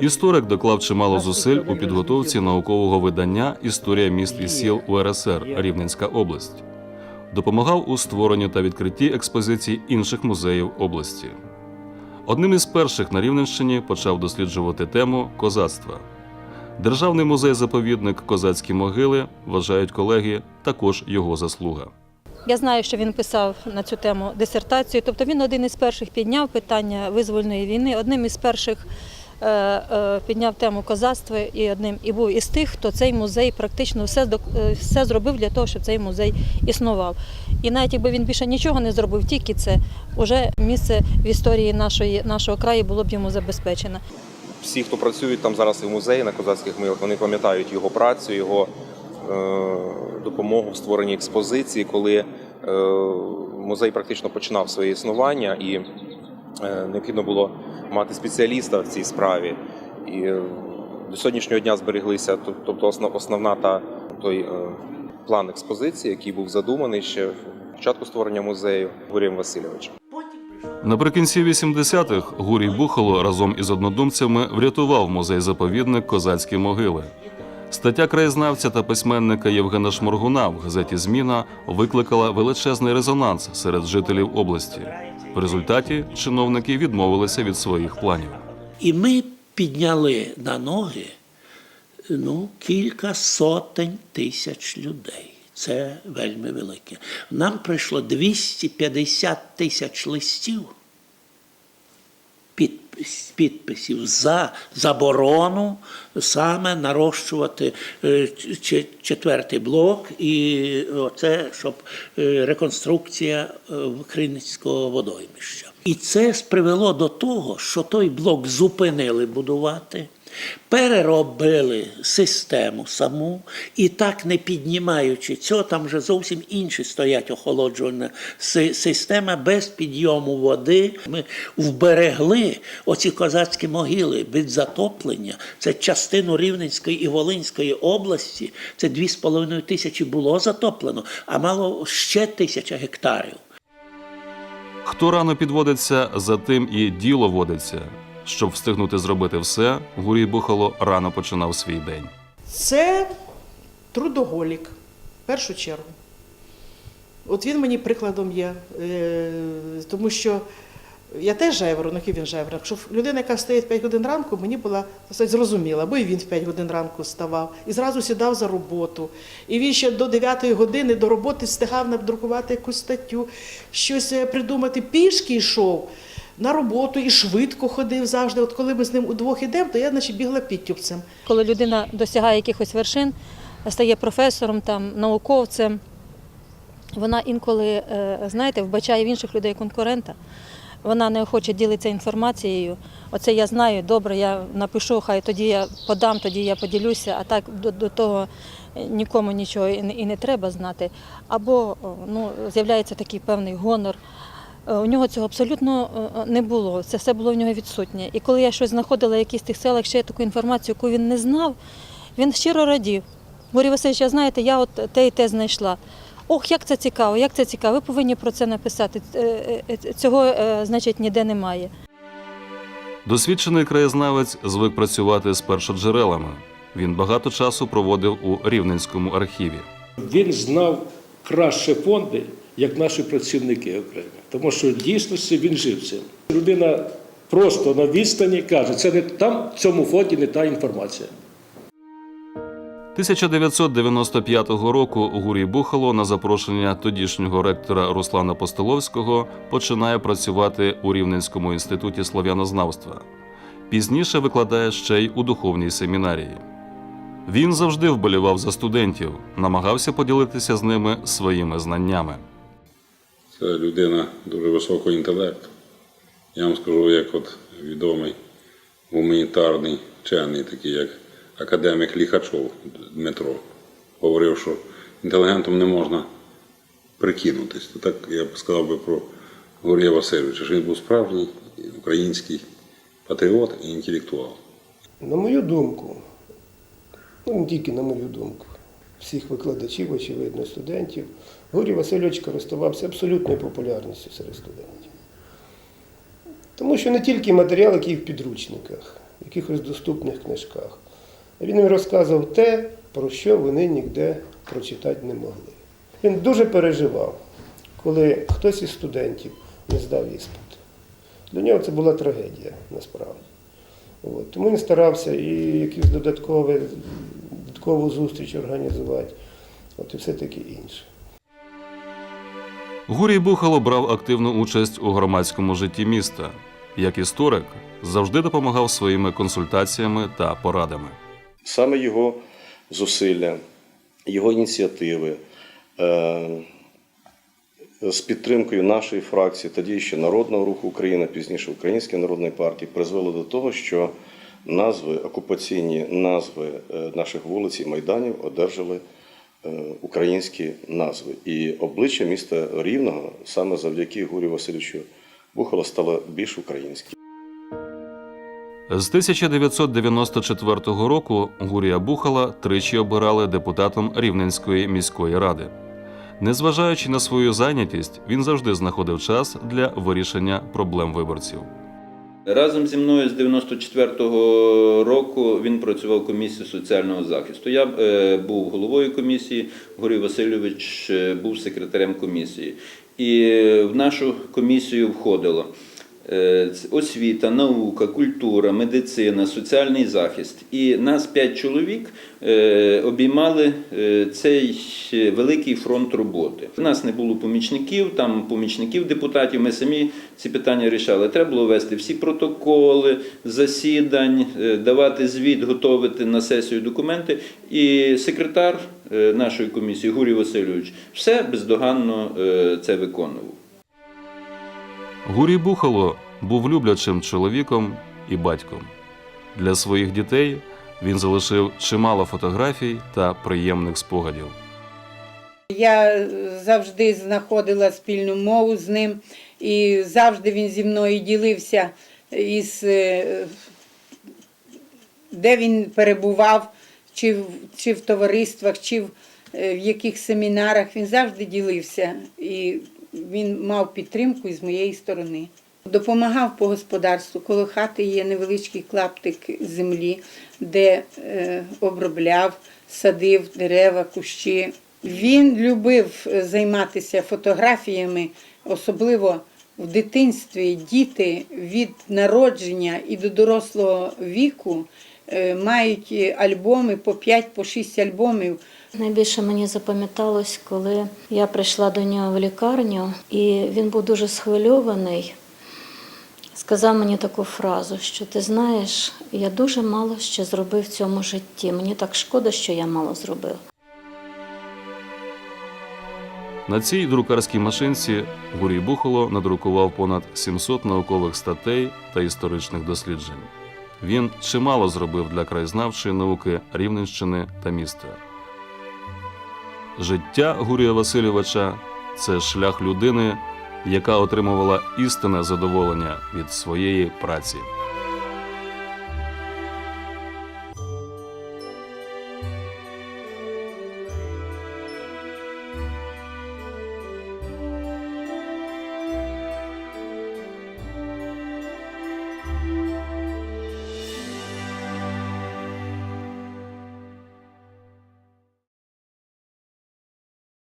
Історик доклав чимало зусиль у підготовці наукового видання Історія міст і сіл УРСР Рівненська область. Допомагав у створенні та відкритті експозицій інших музеїв області. Одним із перших на Рівненщині почав досліджувати тему козацтва. Державний музей-заповідник Козацькі могили вважають колеги також його заслуга. Я знаю, що він писав на цю тему дисертацію. Тобто він один із перших підняв питання визвольної війни, одним із перших е, е, підняв тему козацтва і одним і був із тих, хто цей музей практично все, е, все зробив для того, щоб цей музей існував. І навіть якби він більше нічого не зробив, тільки це вже місце в історії нашої, нашого краю було б йому забезпечено. всі, хто працюють там зараз і в музеї на козацьких милах, вони пам'ятають його працю, його допомогу в створенні експозиції, коли е, музей практично починав своє існування, і е, необхідно було мати спеціаліста в цій справі. І е, до сьогоднішнього дня збереглися, тобто основна та той е, план експозиції, який був задуманий ще в початку створення музею Гурієм Васильовичем. Наприкінці 80-х Гурій Бухало разом із однодумцями врятував музей-заповідник Козацькі могили. Стаття краєзнавця та письменника Євгена Шморгуна в газеті Зміна викликала величезний резонанс серед жителів області. В результаті чиновники відмовилися від своїх планів. І ми підняли на ноги ну, кілька сотень тисяч людей. Це вельми велике. Нам прийшло 250 тисяч листів підписів за заборону саме нарощувати е, четвертий блок, і оце, щоб е, реконструкція е, Криницького водоймища. І це привело до того, що той блок зупинили будувати. Переробили систему саму і так не піднімаючи цього, там вже зовсім інші стоять охолоджувальна система без підйому води. Ми вберегли оці козацькі могили від затоплення. Це частину Рівненської і Волинської області. Це 2,5 тисячі було затоплено, а мало ще тисяча гектарів. Хто рано підводиться, за тим і діло водиться. Щоб встигнути зробити все, Гурій Бухало рано починав свій день. Це трудоголік, в першу чергу. От він мені прикладом є, е, тому що я теж жайворонок, і він жайворонок. Що людина, яка встає в 5 годин ранку, мені була досить зрозуміла, бо і він в 5 годин ранку вставав і зразу сідав за роботу. І він ще до 9 години до роботи встигав надрукувати якусь статтю, щось е, придумати. Пішки йшов на роботу і швидко ходив завжди. От коли ми з ним удвох ідемо, то я наче бігла підтюпцем. Коли людина досягає якихось вершин, стає професором, там, науковцем, вона інколи, е, знаєте, вбачає в інших людей конкурента. Вона неохоче ділиться інформацією. Оце я знаю, добре, я напишу, хай тоді я подам, тоді я поділюся, а так до, до того нікому нічого і не, і не треба знати. Або ну, з'являється такий певний гонор. Е, У нього цього абсолютно е, не було. Це все було в нього відсутнє. І коли я щось знаходила в якихось тих селах, ще таку інформацію, яку він не знав, він щиро радів. Борі Васильович, я знаєте, я от те і те знайшла. Ох, як це цікаво, як це цікаво. Ви повинні про це написати. Е, е, е, Цього, е, значить, ніде немає. Досвідчений краєзнавець звик працювати з першоджерелами. Він багато часу проводив у Рівненському архіві. Він знав краще фонди, як наші працівники окремо. Тому що в дійсності він жив цим. Людина просто на відстані каже, це не там, в цьому фонді не та інформація. 1995 року Гурій Бухало на запрошення тодішнього ректора Руслана Постоловського починає працювати у Рівненському інституті слов'янознавства. Пізніше викладає ще й у духовній семінарії. Він завжди вболівав за студентів, намагався поділитися з ними своїми знаннями. Це людина дуже високого інтелекту. Я вам скажу, як от відомий гуманітарний вчений, такий як академік Ліхачов Дмитро, говорив, що інтелігентом не можна прикинутись. То так я б сказав би про Гурія Васильовича, що він був справжній український патріот і інтелектуал. На мою думку, ну не тільки на мою думку, всіх викладачів, очевидно, студентів, Гурій Васильович користувався абсолютною популярністю серед студентів. Тому що не тільки матеріал, який в підручниках, в якихось доступних книжках. Він їм розказував те, про що вони ніде прочитати не могли. Він дуже переживав, коли хтось із студентів не здав іспит. Для нього це була трагедія насправді. От. Тому він старався і якусь додаткове, додаткову зустріч організувати, от і все таке інше. Гурій Бухало брав активну участь у громадському житті міста. Як історик, завжди допомагав своїми консультаціями та порадами. Саме його зусилля, його ініціативи е, з підтримкою нашої фракції, тоді ще Народного руху України, пізніше Української народної партії, призвело до того, що назви, окупаційні назви е, наших вулиць і майданів одержали е, українські назви. І обличчя міста Рівного саме завдяки Гурію Васильовичу Бухало стало більш українським. З 1994 року Гурія Бухала тричі обирали депутатом Рівненської міської ради. Незважаючи на свою зайнятість, він завжди знаходив час для вирішення проблем виборців. Разом зі мною з 94-го року він працював в комісії соціального захисту. Я е, був головою комісії, Горій Васильович е, був секретарем комісії. І е, в нашу комісію входило освіта, наука, культура, медицина, соціальний захист. І нас п'ять чоловік е, обіймали е, цей е, великий фронт роботи. У нас не було помічників, там помічників депутатів. Ми самі ці питання рішали. Треба було вести всі протоколи засідань, е, давати звіт, готувати на сесію документи. І секретар е, нашої комісії Гурій Васильович все бездоганно е, це виконував. Гурій Бухало був люблячим чоловіком і батьком. Для своїх дітей він залишив чимало фотографій та приємних спогадів. Я завжди знаходила спільну мову з ним, і завжди він зі мною ділився із е, де він перебував, чи в, чи в товариствах, чи в, е, в яких семінарах. Він завжди ділився. І він мав підтримку і з моєї сторони. Допомагав по господарству. Коло хати є невеличкий клаптик землі, де е, обробляв, садив дерева, кущі. Він любив е, займатися фотографіями, особливо в дитинстві. Діти від народження і до дорослого віку е, мають альбоми по 5-6 альбомів. Найбільше мені запам'яталось, коли я прийшла до нього в лікарню, і він був дуже схвильований. Сказав мені таку фразу, що ти знаєш, я дуже мало ще зробив в цьому житті. Мені так шкода, що я мало зробив. На цій друкарській машинці Гурій Бухало надрукував понад 700 наукових статей та історичних досліджень. Він чимало зробив для краєзнавчої науки Рівненщини та міста. Життя Гурія Васильовича це шлях людини, яка отримувала істинне задоволення від своєї праці.